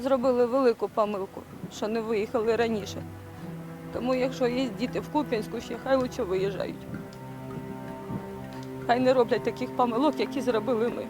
зробили велику помилку, що не виїхали раніше. Тому якщо є діти в Куп'янську, ще хай лучше виїжджають. Хай не роблять таких помилок, які зробили ми.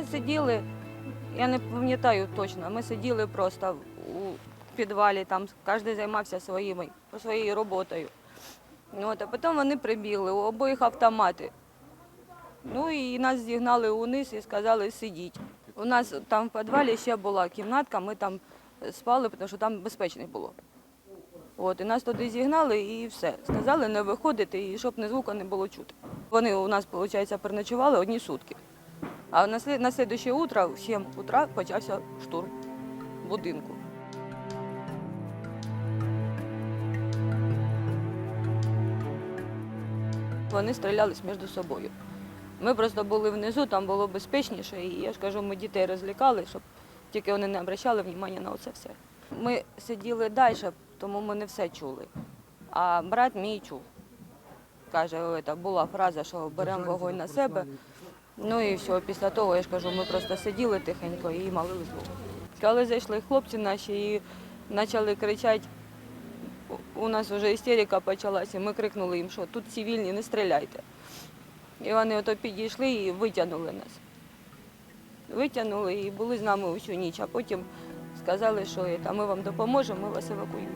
Ми сиділи, я не пам'ятаю точно, ми сиділи просто у підвалі, там кожен займався своїми, своєю роботою. От, а потім вони прибігли, у обоїх автомати. Ну і нас зігнали униз і сказали сидіть. У нас там в підвалі ще була кімнатка, ми там спали, тому що там безпечно було. От, і нас туди зігнали і все. Сказали не виходити, і щоб ні звука не було чути. Вони у нас, виходить, переночували одні сутки. А на, слід- на слідуще утро, в 7 утра, почався штурм будинку. Вони стрілялись між собою. Ми просто були внизу, там було безпечніше, і я ж кажу, ми дітей розлікали, щоб тільки вони не обращали увагу на це все. Ми сиділи далі, тому ми не все чули. А брат мій чув. Каже, це була фраза, що беремо вогонь на себе. Ну і все, після того, я ж кажу, ми просто сиділи тихенько і молились Богу. Коли зайшли хлопці наші і почали кричати, у- у нас вже істерика почалася, ми крикнули їм, що тут цивільні, не стріляйте. І вони ото підійшли і витягнули нас. Витягнули і були з нами усю ніч, а потім сказали, що ми вам допоможемо, ми вас евакуюємо.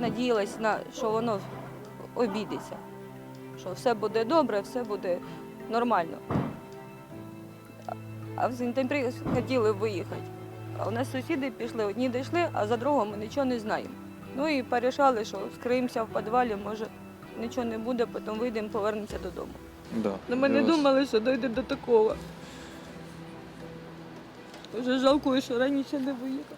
Ми надіялися, на, що воно обійдеться, що все буде добре, все буде нормально. А- в сентябрі хотіли виїхати. А у нас сусіди пішли, одні дійшли, а за другого ми нічого не знаємо. Ну і порішали, що скриємося в підвалі, може нічого не буде, потім вийдемо, повернемося додому. Да. Ну, ми не вас- думали, що дійде до такого. Вже жалкую, що раніше не виїхав.